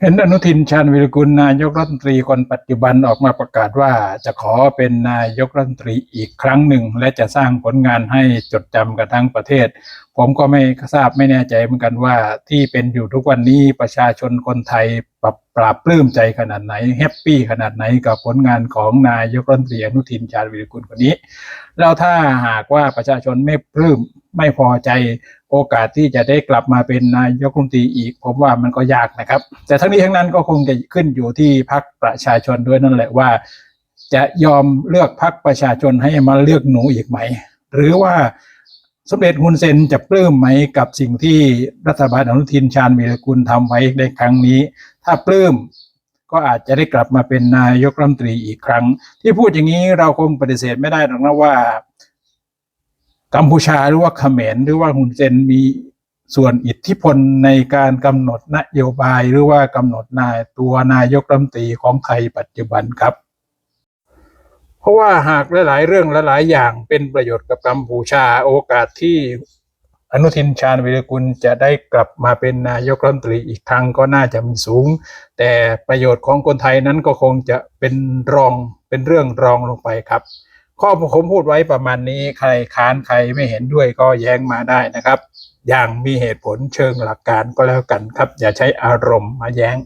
เห็นอนุทินชาญวิรกุลนายกรัฐมนตรีคนปัจจุบันออกมาประกาศว่าจะขอเป็นนายกรัฐมนตรีอีกครั้งหนึ่ง และจะสร้างผลงานให้จดจำกันทั้งประเทศ ผมก็ไม่ทราบไม่แน่ใจเหมือนกันว่าที่เป็นอยู่ทุกวันนี้ประชาชนคนไทย ปรับปราบปลื้มใจขนาดไหนแฮปปี้ขนาดไหนกับผลงานของนายกรัฐมนตรีอนุทินชาญวิรกุลคนนี้ แล้วถ้าหากว่าประชาชนไม่ปลื้มไม่พอใจโอกาสที่จะได้กลับมาเป็นนายกรัฐมนตรีอีก ผมว่ามันก็ยากนะครับ แต่ทั้งนี้ทั้งนั้นก็คงจะขึ้นอยู่ที่พรรคประชาชนด้วยนั่นแหละว่า จะยอมเลือกพรรคประชาชนให้มาเลือกหนูอีกไหม หรือว่า สมเด็จฮุนเซนจะปลื้มไหมกับสิ่งที่รัฐบาลอนุทินชาญวีรกุลทำไว้ในครั้งนี้ ถ้าปลื้มก็อาจจะได้กลับมาเป็นนายกรัฐมนตรีอีกครั้ง ที่พูดอย่างนี้เราคงปฏิเสธไม่ได้หรอกนะว่า กัมพูชาหรือว่าเขมรหรือว่าฮุนเซนมีส่วนอิทธิพลในการกำหนดนโยบายหรือว่ากำหนดนายตัวนายกรัฐมนตรีของไทยปัจจุบันครับ ราะว่าหากหลาย ๆ เรื่องหลาย ๆ อย่างเป็นประโยชน์กับกัมพูชาโอกาสที่อนุทินชาญวิรกุลจะได้กลับมาเป็นนายกรัฐมนตรีอีกครั้งก็น่าจะมีสูง แต่ประโยชน์ของคนไทยนั้นก็คงจะเป็นรองเป็นเรื่องรองลงไปครับ ข้อผมพูดไว้ประมาณนี้ใครค้านใครไม่เห็นด้วยก็แย้งมาได้นะครับ อย่างมีเหตุผลเชิงหลักการก็แล้วกันครับ อย่าใช้อารมณ์มาแย้ง